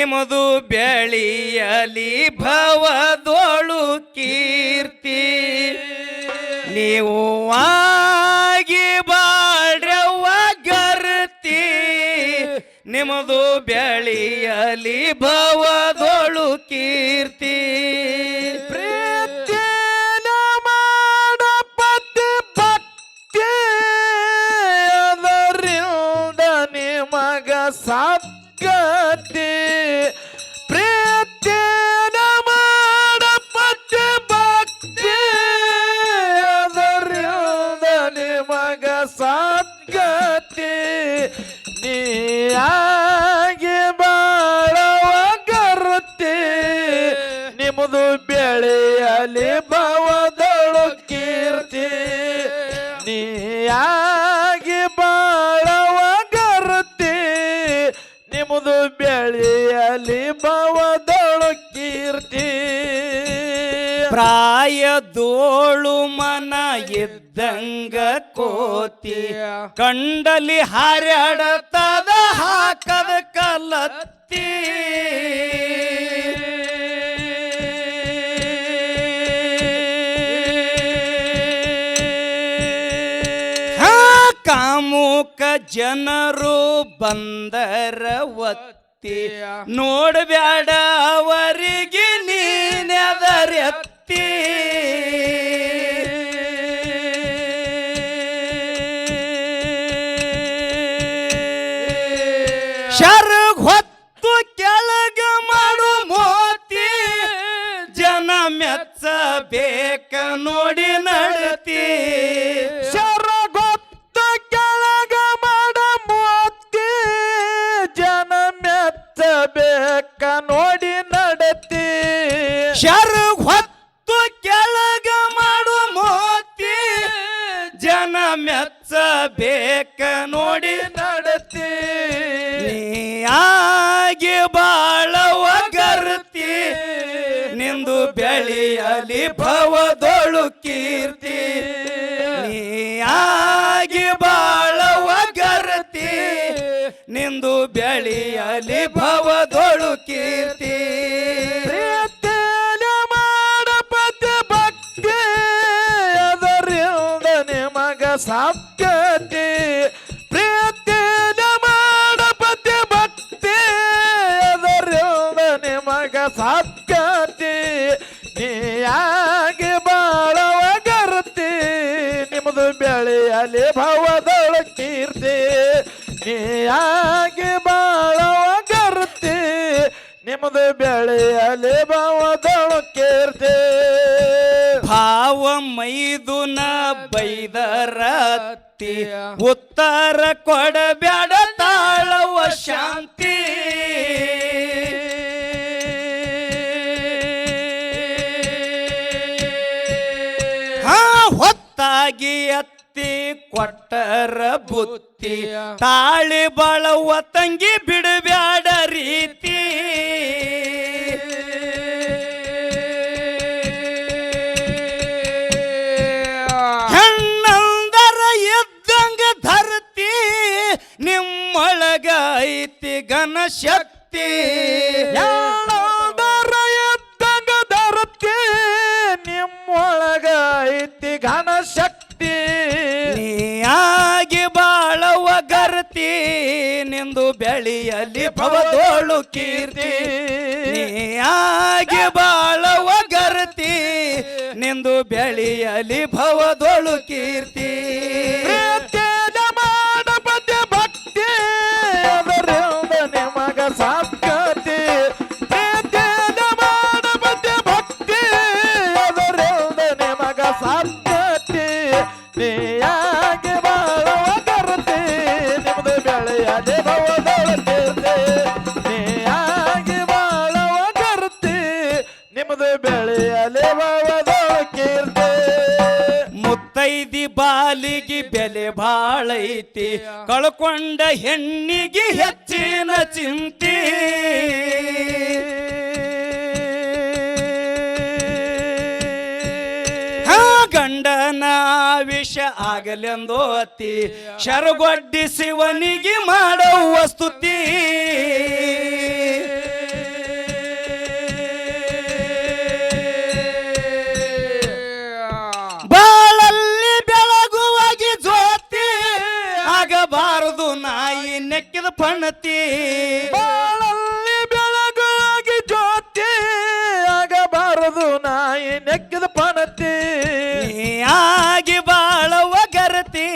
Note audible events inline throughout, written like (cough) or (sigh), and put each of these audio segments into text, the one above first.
ನಿಮ್ಮದು ಬೆಳೆಯಲಿ ಭವದೋಳು ಕೀರ್ತಿ. ನೀವು ಆಗಿ ಬಾಳ್ರವ್ವ ಗರ್ತಿ. ನಿಮದು ಬೆಳೆಯಲಿ ಭವದೊಳು ನಿಮಗ ಸದ್ಗತಿ ನೀಯಾಗಿ ಬಾಳವ ಗರುತ್ತಿ ನಿಮ್ಮದು ಬೆಳೆಯಲಿ ಭವದಳು ಕೀರ್ತಿ. ನೀಯಾಗಿ ಬಾಳವ ಕರುತ್ತೆ ನಿಮ್ಮದು ಬೆಳೆಯಲಿ ಭವದಳು ಕೀರ್ತಿ. ಮನ ಇದ್ದಂಗ ಕೋತಿ ಕಂಡಲಿ ಹಾರ್ಯಾಡತದ ಹಾಕದ ಕಲತ್ತಿ. ಹಾ, ಕಾಮುಕ ಜನರು ಬಂದರ ಒತ್ತಿ. ನೋಡ್ಬ್ಯಾಡ ಅವರಿಗೆ ನೀನೆದರೆತ್ತಿ. ನಡತಿ. ಆಗಿ ಬಾಳವ ಗರ್ತಿ ನಿಂದು ಬೆಳೆಯಲಿ ಭವದೊಳು ಕೀರ್ತಿ. ಆಗಿ ಬಾಳವ ಗರ್ತಿ ನಿಂದು ಬೆಳೆಯಲಿ ಭವದೊಳು ಕೀರ್ತಿ. ಪ್ರೀತಿನ ಮಾಡ ಪತಿ ಭಕ್ತಿ ಅದರಿಂದ ನಿಮಗ ಸಾಧ್ಯತೆ ನಿಮಗ ಸಾಧ್ಯತೆ ನೀಯಾಗಿ ಬಾಳವ ಗರ್ತಿ ನಿಮ್ಮದು ಬೆಳೆಯಲಿ ಭವದೊಳ ಕೀರ್ತಿ ನೀಯಾಗಿ ಬಾಳವ ಗರ್ತಿ ನಿಮ್ಮದು ಬೆಳೆಯಲಿ ಭವದೊಳ ಕೀರ್ತಿ. ಭಾವ ಮೈದುನ ಬೈದರತ್ತಿ ಉತ್ತರ ಕೊಡಬ್ಯಾಡ ತಾಳವ ಶಾಂತಿ. ಹೊತ್ತಾಗಿ ಅತ್ತಿ ಕೊಟ್ಟರ ಬುತ್ತಿ. ತಾಳಿ ಬಳವ ತಂಗಿ ಬಿಡಬ್ಯಾಡ ರೀತಿ. ಹೆಣ್ಣಂದರ ಇದ್ದಂಗ ಧರತಿ ನಿಮ್ಮೊಳಗ ಐತಿ ಘನ ಶಕ್ತಿ ಘನ ಶಕ್ತಿ ನೀಯಾಗಿ ಬಾಳವ ಗರ್ತಿ ನಿಂದು ಬೆಳೆಯಲಿ ಭವದೋಳು ಕೀರ್ತಿ. ನೀಯಾಗಿ ಬಾಳವ ಗರ್ತಿ ನಿಂದು ಬೆಳೆಯಲಿ ಭವದೋಳು ಕೀರ್ತಿ. ಬಾಳೈತಿ ಕಳ್ಕೊಂಡ ಹೆಣ್ಣಿಗೆ ಹೆಚ್ಚಿನ ಚಿಂತೆ. ಹಾ, ಗಂಡನ ವಿಷ ಆಗಲೆಂದೋತಿ ಶರಗೊಡ್ಡಿ ಶಿವನಿಗೆ ಮಾಡುವ ಸ್ತುತಿ. ಆಗಬಾರದು ನಾಯಿ ನೆಕ್ಕಿದ ಪಣತಿ. ಬಾಳಲ್ಲಿ ಬೆಳಗಾಗಿ ಜ್ಯೋತಿ ಆಗಬಾರದು ನಾಯಿ ನೆಕ್ಕಿದ ಪಣತಿ. ಆಗಿ ಬಾಳವ ಗರತಿ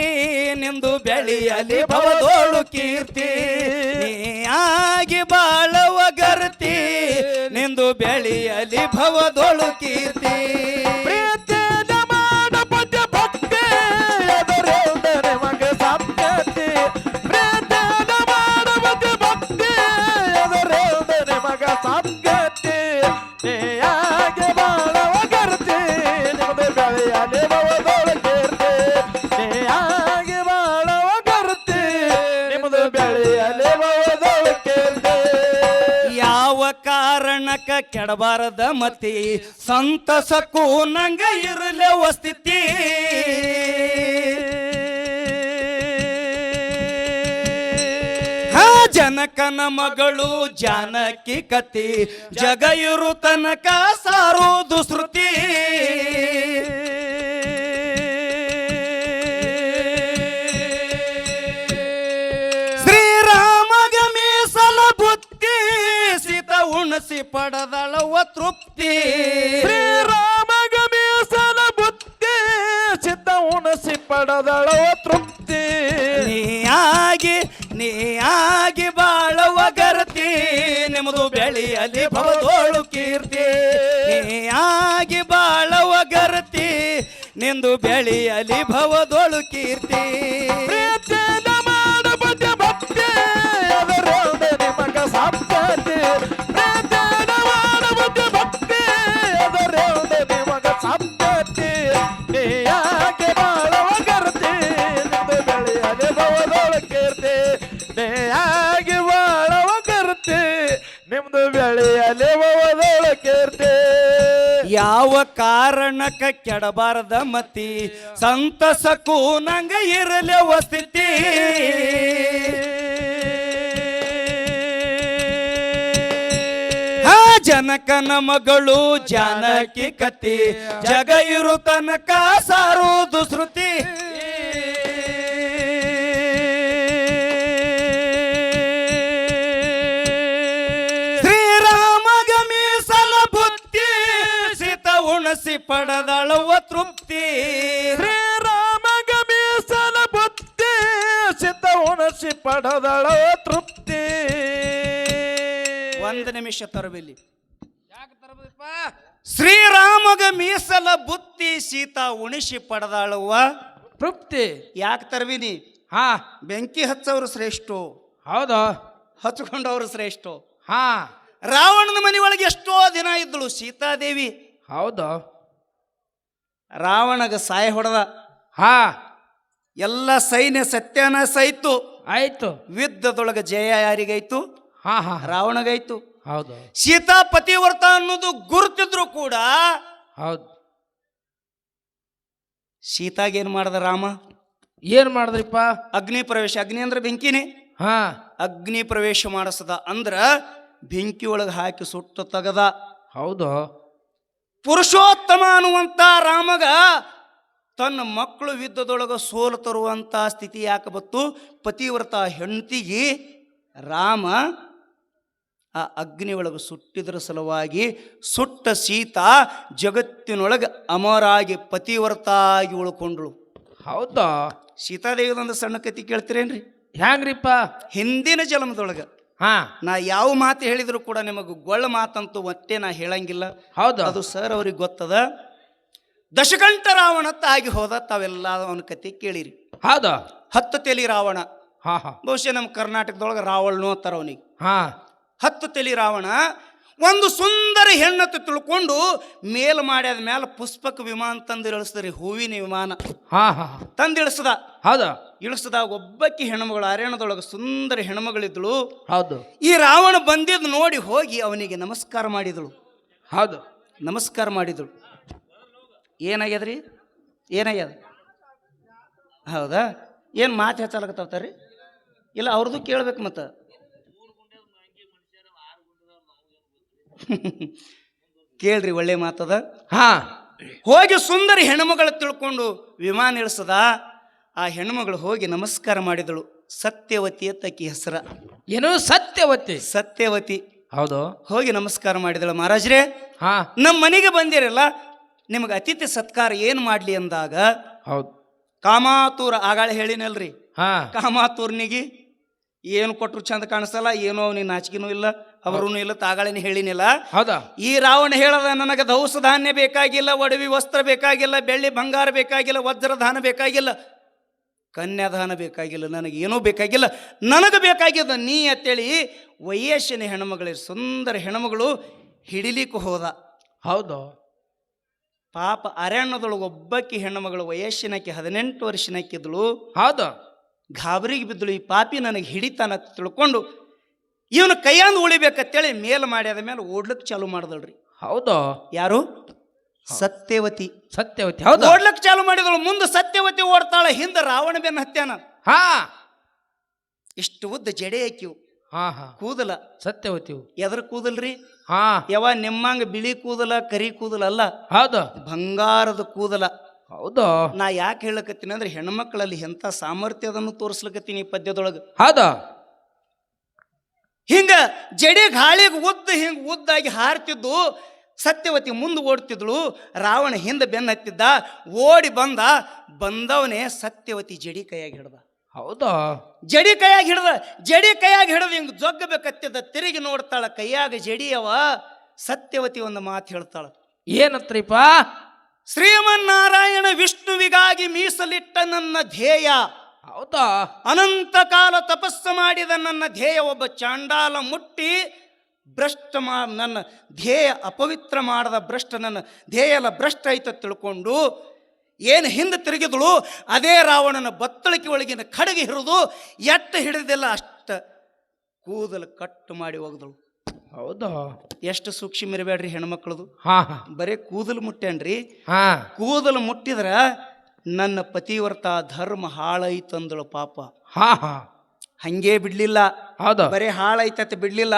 ನಿಂದು ಬೆಳೆಯಲಿ ಭವದೋಳು ಕೀರ್ತಿ. ಆಗಿ ಬಾಳವ ಗರತಿ ನಿಂದು ಬೆಳೆಯಲಿ ಭವದೋಳು ಕೀರ್ತಿ. ಕಾರಣಕ್ಕ ಕೆಡಬಾರದ ಮತಿ. ಸಂತಸಕ್ಕೂ ನಂಗ ಇರಲೆ ಸ್ಥಿತಿ ಜನಕನ ಮಗಳು ಜಾನಕಿ ಕತಿ. ಜಗ ಇರು ತನಕ ಸಾರೋದು ಶ್ರುತಿ. ಉಣಸಿ ಪಡದಳವ ತೃಪ್ತಿ. ಶ್ರೀರಾಮ ಗಮೇಶನ ಬುದ್ಧಿ ಚಿತ್ತ ಉಣಸಿ ಪಡದಳವ ತೃಪ್ತಿ. ನೀಯಾಗಿ ನೀಯಾಗಿ ಬಾಳವ ಗರ್ತಿ ನಿಮ್ಮದು ಬೆಳೆಯಲಿ ಭವದೋಳು ಕೀರ್ತಿ. ನೀಯಾಗಿ ಬಾಳವ ಗರತಿ ನಿಂದು ಬೆಳೆಯಲಿ ಭವದೋಳು ಕೀರ್ತಿ. ಕೇರ್ತೆ ಯಾವ ಕಾರಣಕ್ಕ ಕೆಡಬಾರದ ಮತಿ? ಸಂತಸಕ್ಕೂ ನಂಗ ಇರಲೆ ಸ್ಥಿತಿ? ಜನಕನ ಮಗಳು ಜಾನಕಿ ಕತಿ ಜಗ ಇರು ತನಕ ಸಾರೋದು ಶ್ರುತಿ. ಉಣಸಿ ಪಡದಳವ ತೃಪ್ತಿ. ಶ್ರೀರಾಮಗ ಬುತ್ತಿ ಸಿದ್ಧ ಉಣಸಿ ಪಡೆದಳುವ ತೃಪ್ತಿ. ಒಂದು ನಿಮಿಷ ತರಬೇಲಿ. ಶ್ರೀರಾಮಗ ಮೀಸಲ ಬುತ್ತಿ ಸೀತಾ ಉಣಿಸಿ ಪಡೆದಾಳುವ ತೃಪ್ತಿ. ಯಾಕೆ ತರವಿನಿ ಹಾ. ಬೆಂಕಿ ಹಚ್ಚವ್ರು ಶ್ರೇಷ್ಠ. ಹೌದಾ. ಹಚ್ಕೊಂಡವರು ಶ್ರೇಷ್ಠ. ಹಾ. ರಾವಣನ ಮನೆಯೊಳಗೆ ಎಷ್ಟೋ ದಿನ ಇದ್ದಳು ಸೀತಾದೇವಿ. ಹೌದು. ರಾವಣಗ ಸಾಯ ಹೊಡೆದ. ಹಾ. ಎಲ್ಲ ಸೈನ್ಯ ಸತ್ಯಾನಾಶ ಆಯ್ತು. ಆಯ್ತು. ಯುದ್ಧದೊಳಗ ಜಯ ಯಾರಿಗಾಯ್ತು ಹಾ ಹಾ ರಾವಣಗಾಯ್ತು ಹೌದು. ಸೀತಾ ಪತಿವ್ರತ ಅನ್ನೋದು ಗುರುತಿದ್ರು ಕೂಡ ಹೌದು. ಸೀತಾಗೇನು ಮಾಡ್ದ ರಾಮ? ಏನ್ ಮಾಡಿದ್ರಿಪ್ಪ? ಅಗ್ನಿ ಪ್ರವೇಶ. ಅಗ್ನಿ ಅಂದ್ರೆ ಬೆಂಕಿನೇ. ಹಾ. ಅಗ್ನಿ ಪ್ರವೇಶ ಮಾಡಿಸದ ಅಂದ್ರ ಬೆಂಕಿ ಒಳಗೆ ಹಾಕಿ ಸುಟ್ಟು ತೆಗದ. ಹೌದು. ಪುರುಷೋತ್ತಮ ಅನ್ನುವಂಥ ರಾಮಗ ತನ್ನ ಮಕ್ಕಳು ಯುದ್ಧದೊಳಗೆ ಸೋಲು ತರುವಂಥ ಸ್ಥಿತಿ ಯಾಕೆ ಬತ್ತು ಪತಿವ್ರತ ಹೆಂಡತಿಗೆ ರಾಮ ಆ ಅಗ್ನಿ ಒಳಗೆ ಸುಟ್ಟಿದ್ರ ಸಲುವಾಗಿ ಸುಟ್ಟ ಸೀತಾ ಜಗತ್ತಿನೊಳಗೆ ಅಮರಾಗಿ ಪತಿವ್ರತಾಗಿ ಉಳ್ಕೊಂಡ್ಳು. ಹೌದಾ? ಸೀತಾದೇವಿದೊಂದು ಸಣ್ಣ ಕತಿ ಕೇಳ್ತೀರೇನ್ರಿ? ಹ್ಯಾಂಗ್ರಿಪ್ಪ? ಹಿಂದಿನ ಜನ್ಮದೊಳಗೆ. ಹಾ. ನಾ ಯಾವ ಮಾತು ಹೇಳಿದ್ರು ಕೂಡ ನಿಮಗೆ ಗೊಳ್ಳ ಮಾತಂತೂ ಒಟ್ಟೆ ನಾ ಹೇಳಂಗಿಲ್ಲ. ಹೌದು. ಅದು ಸರ್ ಅವ್ರಿಗೆ ಗೊತ್ತದ. ದಶಕಂಠ ರಾವಣ ಆಗಿ ಹೋದ ತಾವೆಲ್ಲ ಅವನ ಕತೆ ಕೇಳಿರಿ. ಹೌದ. ಹತ್ತು ತೆಲಿ ರಾವಣ. ಹಾ ಹಾ. ಬಹುಶಃ ನಮ್ಮ ಕರ್ನಾಟಕದೊಳಗೆ ರಾವಣನು ಅಂತಾರ ಅವನಿಗೆ. ಹಾ. ಹತ್ತು ತೆಲಿ ರಾವಣ ಒಂದು ಸುಂದರ ಹೆಣ್ಣತ್ತು ತಿಳ್ಕೊಂಡು ಮೇಲ್ ಮಾಡ್ಯಾದ ಮೇಲೆ ಪುಷ್ಪಕ ವಿಮಾನ ತಂದು ಇಳಿಸ್ದ್ರಿ ಹೂವಿನ ವಿಮಾನ. ಹಾ ಹಾ ತಂದು ಹೌದಾ ಹೌದು. ಇಳಿಸ್ದಾಗ ಒಬ್ಬಕ್ಕೆ ಹೆಣ್ಮಗಳು ಅರಣ್ಯದೊಳಗೆ ಸುಂದರ ಹೆಣ್ಮಗಳಿದ್ಳು. ಹೌದು. ಈ ರಾವಣ ಬಂದಿದ್ದು ನೋಡಿ ಹೋಗಿ ಅವನಿಗೆ ನಮಸ್ಕಾರ ಮಾಡಿದಳು. ಹೌದು. ನಮಸ್ಕಾರ ಮಾಡಿದಳು. ಏನಾಗ್ಯದ್ರಿ? ಏನಾಗ್ಯದ? ಹೌದಾ? ಏನು ಮಾತು ಹೆಚ್ಚಾಲಕತ್ತಾವ್ತಾರಿ ಇಲ್ಲ ಅವ್ರದ್ದು ಕೇಳ್ಬೇಕು ಮತ್ತು. (laughs) ಕೇಳ್ರಿ ಒಳ್ಳೆ ಮಾತದ. ಹಾ. ಹೋಗಿ ಸುಂದರಿ ಹೆಣ್ಮಗಳು ತಿಳ್ಕೊಂಡು ವಿಮಾನ ಇಳಿಸದ? ಆ ಹೆಣ್ಮಗಳು ಹೋಗಿ ನಮಸ್ಕಾರ ಮಾಡಿದಳು. ಸತ್ಯವತಿ ತಕ್ಕಿ ಹೆಸರ. ಏನು ಸತ್ಯವತಿ? ಸತ್ಯವತಿ. ಹೌದು. ಹೋಗಿ ನಮಸ್ಕಾರ ಮಾಡಿದಳು. ಮಹಾರಾಜ್ರೇ ಹಾ. ನಮ್ಮ ಮನೆಗೆ ಬಂದಿರಲ್ಲ ನಿಮಗೆ ಅತಿಥಿ ಸತ್ಕಾರ ಏನು ಮಾಡಲಿ ಅಂದಾಗ ಹೌದು. ಕಾಮಾತೂರ ಆಗಾಳ ಹೇಳಿನಲ್ರಿ. ಹಾ. ಕಾಮಾತೂರ್ನಿಗೆ ಏನು ಕೊಟ್ಟರು ಚಂದ ಕಾಣಿಸಲ್ಲ ಏನೋ ಅವನಿಗೆ ನಾಚಿಕೆನೂ ಇಲ್ಲ ಅವರೂ ಇಲ್ಲ ತಾಗಾಳಿನ ಹೇಳಿನಿಲ್ಲ. ಹೌದಾ? ಈ ರಾವಣ ಹೇಳದ ನನಗೆ ದೌಸ ಧಾನ್ಯ ಬೇಕಾಗಿಲ್ಲ ಒಡವಿ ವಸ್ತ್ರ ಬೇಕಾಗಿಲ್ಲ ಬೆಳ್ಳಿ ಬಂಗಾರ ಬೇಕಾಗಿಲ್ಲ ವಜ್ರ ಧಾನ್ಯ ಬೇಕಾಗಿಲ್ಲ ಕನ್ಯಾದಾನ ಬೇಕಾಗಿಲ್ಲ ನನಗೆ ಏನೂ ಬೇಕಾಗಿಲ್ಲ ನನಗೆ ಬೇಕಾಗಿದ್ದ ನೀ ಅಂತೇಳಿ ವಯಸ್ಸಿನ ಹೆಣ್ಮಗಳೇ ಸುಂದರ ಹೆಣ್ಮಗಳು ಹಿಡಿಲಿಕ್ಕೆ ಹೋದ. ಹೌದು. ಪಾಪ ಅರಣ್ಯದೊಳಗೆ ಒಬ್ಬಕ್ಕಿ ಹೆಣ್ಣುಮಗಳು ವಯಸ್ಸಿನಕ್ಕೆ ಹದಿನೆಂಟು ವರ್ಷನಕ್ಕಿದ್ಳು. ಹೌದು. ಗಾಬರಿಗೆ ಬಿದ್ದಳು ಈ ಪಾಪಿ ನನಗೆ ಹಿಡಿತಾನ ತಿಳ್ಕೊಂಡು ಇವನು ಕೈಯಂದು ಉಳಿಬೇಕಂತೇಳಿ ಮೇಲ್ ಮಾಡ್ಯಾದ ಮೇಲೆ ಓಡ್ಲಿಕ್ಕೆ ಚಾಲು ಮಾಡ್ದಳ್ರಿ. ಹೌದು. ಯಾರು? ಸತ್ಯವತಿ. ಸತ್ಯವತಿ ಹೌದು? ಓಡ್ಲಕ್ ಚಾಲು ಮಾಡಿದಳು ಮುಂದೆ ಸತ್ಯವತಿ ಓಡ್ತಾಳೆ ಹಿಂದೆ ರಾವಣ ಬೆನ್ನ ಹತ್ಯಾನ. ಹಾ. ಇಷ್ಟು ಉದ್ದ ಜಡೆ ಹಾಕಿವು ಹಾ ಹಾ. ಕೂದಲ. ಸತ್ಯವತಿ ಎದ್ರ ಕೂದಲ್ರಿ? ಹಾ. ಯಾವ ನಿಮ್ಮಂಗ ಬಿಳಿ ಕೂದಲ ಕರಿ ಕೂದಲ ಅಲ್ಲ. ಹೌದು. ಬಂಗಾರದ ಕೂದಲ. ಹೌದು. ನಾ ಯಾಕೆ ಹೇಳಕತ್ತೀನಿ ಅಂದ್ರೆ ಹೆಣ್ಮಕ್ಳಲ್ಲಿ ಎಂಥ ಸಾಮರ್ಥ್ಯದನ್ನು ತೋರಿಸ್ಲಕತ್ತೀನಿ ಈ ಪದ್ಯದೊಳಗೆ. ಹೌದು. ಹಿಂಗ ಜಡೆ ಗಾಳಿಗೆ ಉದ್ದ ಹಿಂಗ ಉದ್ದಾಗಿ ಹಾರ್ತಿದ್ದು ಸತ್ಯವತಿ ಮುಂದೆ ಓಡ್ತಿದ್ಳು ರಾವಣ ಹಿಂದೆ ಬೆನ್ನತ್ತಿದ್ದ ಓಡಿ ಬಂದ ಬಂದವನೇ ಸತ್ಯವತಿ ಜಡಿ ಕೈಯಾಗಿ ಹಿಡ್ದ. ಹೌದಾ? ಜಡಿ ಕೈಯಾಗಿ ಹಿಡ್ದ ಜಡಿ ಕೈಯಾಗಿ ಹಿಡ್ದು ಹಿಂಗೆ ಜೊಗ್ಗಬೇಕತ್ತಿದ್ದ ತಿರುಗಿ ನೋಡ್ತಾಳ ಕೈಯಾಗ ಜಡಿಯವ ಸತ್ಯವತಿ ಒಂದು ಮಾತು ಹೇಳ್ತಾಳ. ಏನತ್ರಿಪ ಶ್ರೀಮನ್ನಾರಾಯಣ ವಿಷ್ಣುವಿಗಾಗಿ ಮೀಸಲಿಟ್ಟ ನನ್ನ ಧ್ಯೇಯ. ಹೌದಾ? ಅನಂತ ಕಾಲ ತಪಸ್ಸು ಮಾಡಿದ ನನ್ನ ಧ್ಯೇಯ ಒಬ್ಬ ಚಾಂಡಾಲ ಮುಟ್ಟಿ ಭ್ರಷ್ಟ ಮಾ ನನ್ನ ಧ್ಯೇಯ ಅಪವಿತ್ರ ಮಾಡದ ಭ್ರಷ್ಟ ನನ್ನ ಧ್ಯೇಯ ಎಲ್ಲ ಭ್ರಷ್ಟ ಐತ ತಿಳ್ಕೊಂಡು ಏನು ಹಿಂದೆ ತಿರುಗಿದಳು ಅದೇ ರಾವಣನ ಬತ್ತಳಿಕೆ ಒಳಗಿನ ಕಡೆಗೆ ಹಿಡಿದು ಎಟ್ಟು ಹಿಡಿದಿಲ್ಲ ಅಷ್ಟ ಕೂದಲು ಕಟ್ಟು ಮಾಡಿ ಹೋಗದಳು. ಹೌದಾ? ಎಷ್ಟು ಸೂಕ್ಷ್ಮ ಇರಬೇಡ್ರಿ ಹೆಣ್ಮಕ್ಳದು. ಹಾ ಹಾ. ಬರೀ ಕೂದಲು ಮುಟ್ಟೇನ್ರಿ? ಹಾ. ಕೂದಲು ಮುಟ್ಟಿದ್ರ ನನ್ನ ಪತಿವ್ರತ ಧರ್ಮ ಹಾಳೈತಂದಳು ಪಾಪ. ಹಾ ಹಾ. ಹಂಗೆ ಬಿಡ್ಲಿಲ್ಲ. ಹೌದು. ಬರೀ ಹಾಳೈತತೆ ಬಿಡ್ಲಿಲ್ಲ.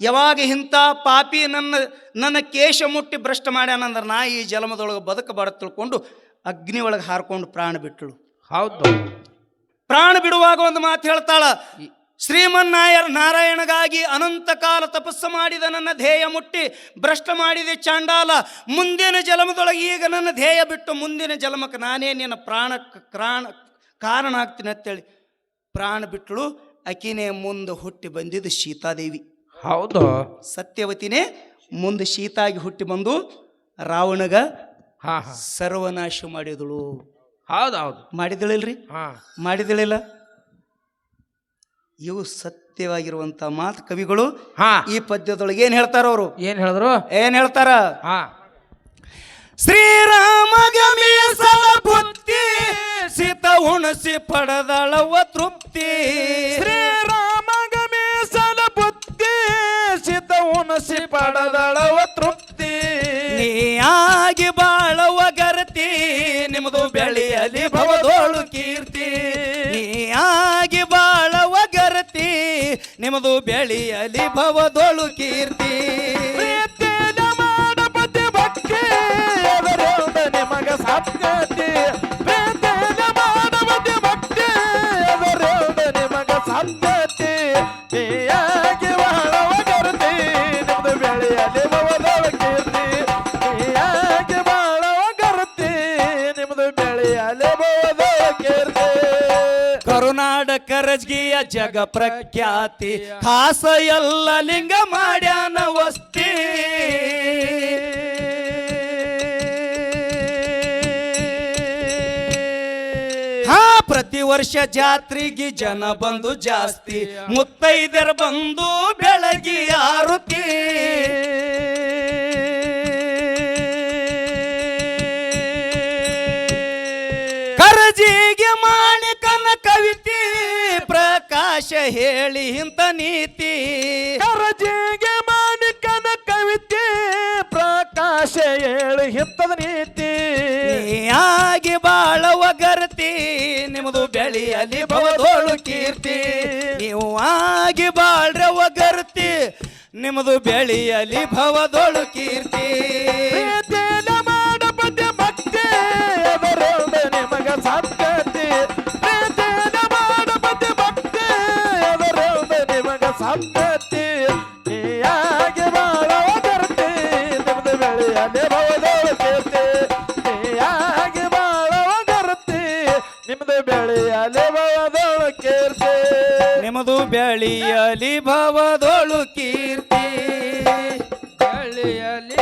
ಯಾವಾಗ ಇಂಥ ಪಾಪಿ ನನ್ನ ನನ್ನ ಕೇಶ ಮುಟ್ಟಿ ಭ್ರಷ್ಟ ಮಾಡ್ಯಾನಂದ್ರೆ ನಾ ಈ ಜಲಮದೊಳಗೆ ಬದುಕಬಾರದು ತಿಳ್ಕೊಂಡು ಅಗ್ನಿ ಒಳಗೆ ಹಾರ್ಕೊಂಡು ಪ್ರಾಣ ಬಿಟ್ಟಳು. ಹೌದು. ಪ್ರಾಣ ಬಿಡುವಾಗ ಒಂದು ಮಾತು ಹೇಳ್ತಾಳ ಶ್ರೀಮನ್ನಾಯರ್ ನಾರಾಯಣಗಾಗಿ ಅನಂತ ಕಾಲ ತಪಸ್ಸು ಮಾಡಿದ ನನ್ನ ಧ್ಯೇಯ ಮುಟ್ಟಿ ಭ್ರಷ್ಟ ಮಾಡಿದೆ ಚಾಂಡಾಲ. ಮುಂದಿನ ಜಲಮದೊಳಗೆ ಈಗ ನನ್ನ ಧ್ಯೇಯ ಬಿಟ್ಟು ಮುಂದಿನ ಜಲಮಕ್ಕೆ ನಾನೇ ನಿನ್ನ ಪ್ರಾಣಕ್ಕೆ ಪ್ರಾಣ ಕಾರಣ ಆಗ್ತೀನಿ ಅಂತೇಳಿ ಪ್ರಾಣ ಬಿಟ್ಟಳು ಅಕಿನೇ ಮುಂದೆ ಹುಟ್ಟಿ ಬಂದಿದ್ದು ಸೀತಾದೇವಿ. ಹೌದು. ಸತ್ಯವತಿನೇ ಮುಂದೆ ಶೀತಾಗಿ ಹುಟ್ಟಿ ಬಂದು ರಾವಣಗ ಹಾ ಹಾ. ಸರ್ವನಾಶ ಮಾಡಿದಳು. ಹೌದು ಹೌದು ಮಾಡಿದಳಿಲ್ರಿ? ಹಾ. ಮಾಡಿದಳಿಲ್ಲ? ಇವು ಸತ್ಯವಾಗಿರುವಂತ ಮಾತು ಕವಿಗಳು ಹಾ. ಈ ಪದ್ಯದೊಳಗೆ ಏನ್ ಹೇಳ್ತಾರ ಅವರು? ಏನ್ ಹೇಳಿದ್ರು? ಏನ್ ಹೇಳ್ತಾರ? ಹಾ. ಶ್ರೀರಾಮಗ ಮೀಸಲ ಬುತ್ತಿ ಸೀತ ಉಣಸಿ ಪಡೆದಳವ ತೃಪ್ತಿ. ಶ್ರೀರಾಮಗ ಮೀಸಲ ಬುದ್ಧಿ ಸಿದ್ಧ ಉಣಸಿ ಪಡದಳವ ತೃಪ್ತಿ. ನೀಯಾಗಿ ಬಾಳವ ಗರತಿ ನಿಮ್ಮದು ಬೆಳೆಯಲಿ ಭವದೋಳು ಕೀರ್ತಿ. ನೀಯಾಗಿ ಬಾಳವ ಗರತಿ ನಿಮ್ಮದು ಬೆಳೆಯಲಿ ಭವದೋಳು ಕೀರ್ತಿ. ಮಾಡಪತಿ ಭಕ್ತಿ ನಿಮಗ ಸಾಧ್ಯತೆ ಸಾಧ್ಯತೆ ನೀಯಾಗಿ ಬಹಳವ ಗರತಿ ನಿಮ್ದು ಬೆಳೆಯಲಿ ಭವದೊಳ ಕೀರ್ತಿ. ನೀಯಾಗಿ ಬಹಳವ ಗರತಿ ನಿಮ್ದು ಬೆಳೆಯಲಿ ಭವದೊಳ ಕೀರ್ತಿ. ಕರುನಾಡ ಕರಜ್ಗಿಯ ಜಗ ಪ್ರಖ್ಯಾತಿ ಖಾಸ ಎಲ್ಲ ಲಿಂಗ ಮಾಡ್ಯಾನ ವಸ್ತಿ. ವರ್ಷ ಜಾತ್ರೆಗೆ ಜನ ಬಂದು ಜಾಸ್ತಿ. ಮುತ್ತೈದರ ಬಂದು ಬೆಳಗಿ ಆರುತಿ. ಕರಜಿಗೆ ಮಾಣಿಕನ ಕವಿತಿ, ಪ್ರಕಾಶ ಹೇಳಿ ಇಂತ ನೀತಿ. ಕರಜಿಗೆ ಮಾಣಿಕನ ಕವಿತಿ, ಪ್ರಕಾಶ ಹೇಳಿ ಇಂತದ ನೀತಿ. ಮನೆಯಾಗಿ ಬಾಳವ ಗರ್ತಿ ನಿಮ್ದು ಬೆಳೆಯಲಿ ಭವದೋಳು ಕೀರ್ತಿ. ನೀವು ಆಗಿ ಬಾಳ್ರವ ಗರ್ತಿ ನಿಮ್ದು ಬೆಳೆಯಲಿ ಭವದೋಳು ಕೀರ್ತಿ. ಮಾಡಪದೆ ಮತ್ತೆ ನಿಮಗ ಸಾಧ್ಯ. ಬೆಳಿಯಲಿ ಭವದೊಳು ಕೀರ್ತಿ. ಬೆಳೆಯಲಿ